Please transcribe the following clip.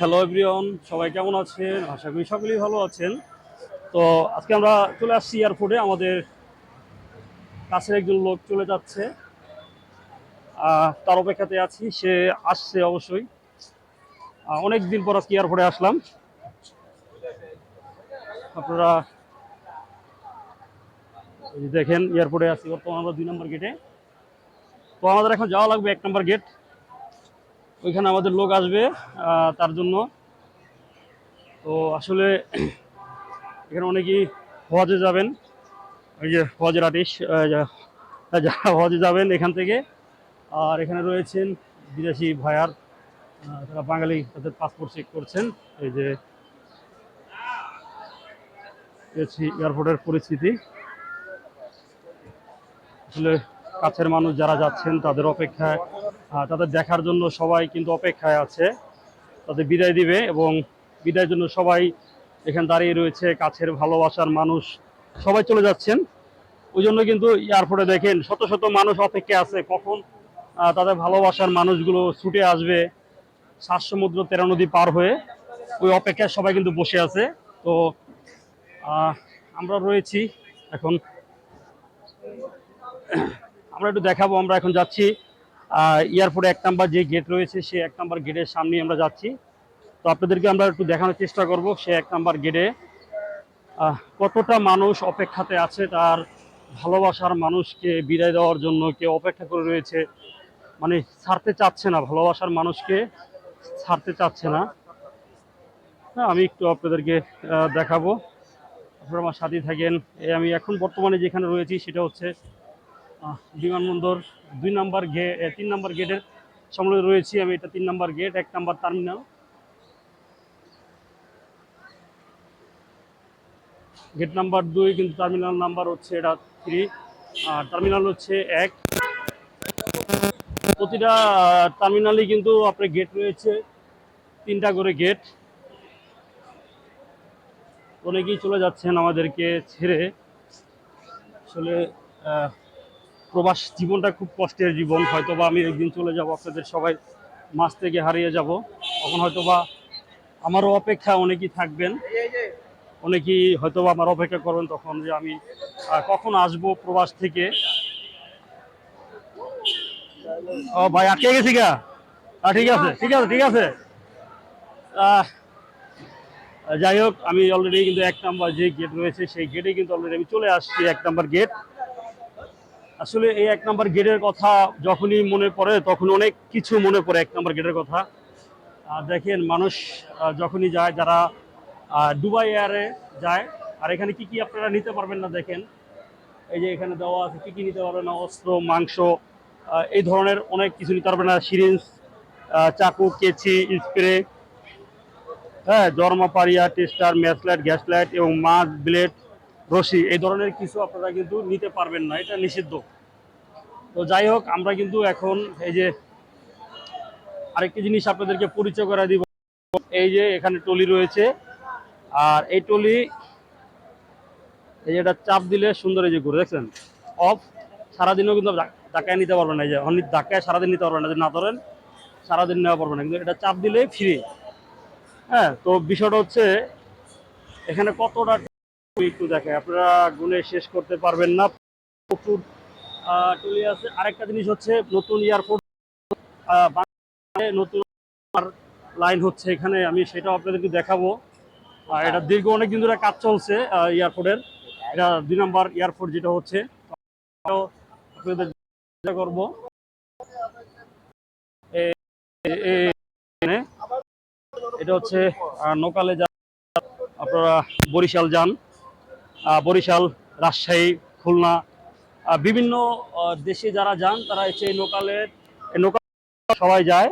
Hello everyone সবাই কেমন আছেন? আশা করি সকলেই ভালো আছেন। তো আজকে আমরা চলে আসছি এয়ারপোর্টে। আমাদের কাছের একজন লোক চলে যাচ্ছে। তার অপেক্ষাতে আছি। সে আসছে অবশ্যই। অনেক দিন পর আজকে এয়ারপোর্টে আসলাম। আপনারা দেখেন, এয়ারপোর্টে আছি বর্তমান আমরা দুই নম্বর গেটে তো আমাদের এখন যাওয়া লাগবে এক নম্বর গেট ওইখানে আমাদের লোক আসবে তার জন্য। তো আসলে এখানে অনেকেই হজে যাবেন। ওই যে হজের আর্টিস্ট যারা হজে যাবেন এখান থেকে। আর এখানে রয়েছেন বিদেশি ভাইয়ার আহ, তারা বাঙালি তাদের পাসপোর্ট চেক করছেন। এই যে এয়ারপোর্টের পরিস্থিতি। আসলে কাছের মানুষ যারা যাচ্ছেন তাদের অপেক্ষায় তাদের দেখার জন্য সবাই কিন্তু অপেক্ষায় আছে। তাদের বিদায় দিবে এবং বিদায়ের জন্য সবাই এখানে দাঁড়িয়ে রয়েছে, কাছের ভালোবাসার মানুষ। সবাই চলে যাচ্ছেন। ওই জন্য কিন্তু এয়ারপোর্টে দেখেন শত শত মানুষ অপেক্ষায় আছে। কখন তাদের ভালোবাসার মানুষগুলো ছুটে আসবে সাত সমুদ্র তেরো নদী পার হয়ে, ওই অপেক্ষায় সবাই কিন্তু বসে আছে। তো আমরা রয়েছি এখন। আমরা একটু দেখাবো, আমরা এখন যাচ্ছি। এয়ারপোর্টে এক নাম্বার যে গেট রয়েছে সেই এক নাম্বার গেটের সামনে আমরা যাচ্ছি। তো আপনাদেরকে আমরা একটু দেখানোর চেষ্টা করব, সে এক নাম্বার গেটে কতটা মানুষ অপেক্ষাতে আছে, তার ভালোবাসার মানুষকে বিদায় দেওয়ার জন্য কেউ অপেক্ষা করে রয়েছে? মানে ছাড়তে চাচ্ছে না, ভালোবাসার মানুষকে ছাড়তে চাচ্ছে না। হ্যাঁ আমি একটু আপনাদেরকে দেখাবো। আপনারা আমার সাথে থাকেন। আমি এখন বর্তমানে যেখানে রয়েছি, সেটা হচ্ছে বিমানবন্দর দুই নাম্বার গে তিন নাম্বার গেটের সামনে রয়েছি আমি, এটা তিন নাম্বার গেট, এক নাম্বার টার্মিনাল। গেট নাম্বার দুই, কিন্তু টার্মিনাল নাম্বার হচ্ছে এটা থ্রি আর টার্মিনাল হচ্ছে এক। প্রতিটা টার্মিনালই কিন্তু আপনার গেট রয়েছে, তিনটা করে গেট। অনেকেই চলে যাচ্ছেন আমাদেরকে ছেড়ে। আসলে প্রবাস জীবনটা খুব কষ্টের জীবন। হয়তোবা আমি একদিন চলে যাব, আপনাদের সবাই মাছ থেকে হারিয়ে যাব। তখন হয়তোবা আমারও অপেক্ষা অনেকেই থাকবেন। অনেকেই হয়তোবা আমার অপেক্ষা করবেন তখন যে আমি কখন আসব প্রবাস থেকে। ও ভাই, আটকে গেছি গা। ঠিক আছে ঠিক আছে ঠিক আছে। যাই হোক, আমি অলরেডি কিন্তু এক নাম্বার যে গেট রয়েছে, সেই গেটে কিন্তু অলরেডি আমি চলে আসছি, এক নাম্বার গেট আসলে এই এক নাম্বার গেটের কথা যখনই মনে পড়ে, তখন অনেক কিছু মনে পড়ে এক নাম্বার গেটের কথা। আর দেখেন, মানুষ যখনই যায়, যারা দুবাই এয়ারে যায়, আর এখানে কি কি আপনারা নিতে পারবেন না দেখেন? এই যে এখানে দেওয়া আছে, কী কী নিতে পারবেন না? অস্ত্র, মাংস এই ধরনের অনেক কিছু নিতে পারবেন না। সিরিঞ্জ চাকু, কেচি, স্প্রে হ্যাঁ জর্মাপারিয়া tester match light gas light এবং মাছ, ব্লেড রশি, এই ধরনের কিছু আপনারা কিন্তু নিতে পারবেন না, এটা নিষিদ্ধ। তো যাই হোক, আমরা কিন্তু এখন এই যে আরেকটি জিনিস আপনাদেরকে পরিচয় করে দিব। এই যে এখানে টলি রয়েছে, আর এই টলি, এই যে এটা চাপ দিলে সুন্দর এই যে ঘুরে দেখছেন? অফ, সারাদিনও কিন্তু ধাক্কায় নিতে পারবেন না এই যে অনেক ধাক্কায় সারাদিন নিতে পারবেন না, যদি না ধরেন, সারাদিন নেওয়া পারবেন না, কিন্তু এটা চাপ দিলে ফ্রি হ্যাঁ তো বিষয়টা হচ্ছে, এখানে কতটা একটু দেখে আপনারা গুনে শেষ করতে পারবেন না প্রচুর টলি আছে আরেকটা জিনিস হচ্ছে নতুন এয়ারপোর্ট নতুন লাইন হচ্ছে এখানে আমি সেটা আপনাদেরকে দেখাবো এটা দীর্ঘ অনেক দিন ধরে কাজ চলছে এয়ারপোর্টের এটা দুই নম্বর এয়ারপোর্ট যেটা হচ্ছে আপনাদের করব এটা হচ্ছে নোকালে যা আপনারা বরিশাল যান বরিশাল রাজশাহী খুলনা বিভিন্ন দেশে যারা যান তারা হচ্ছে এই লোকালের লোকাল সবাই যায়।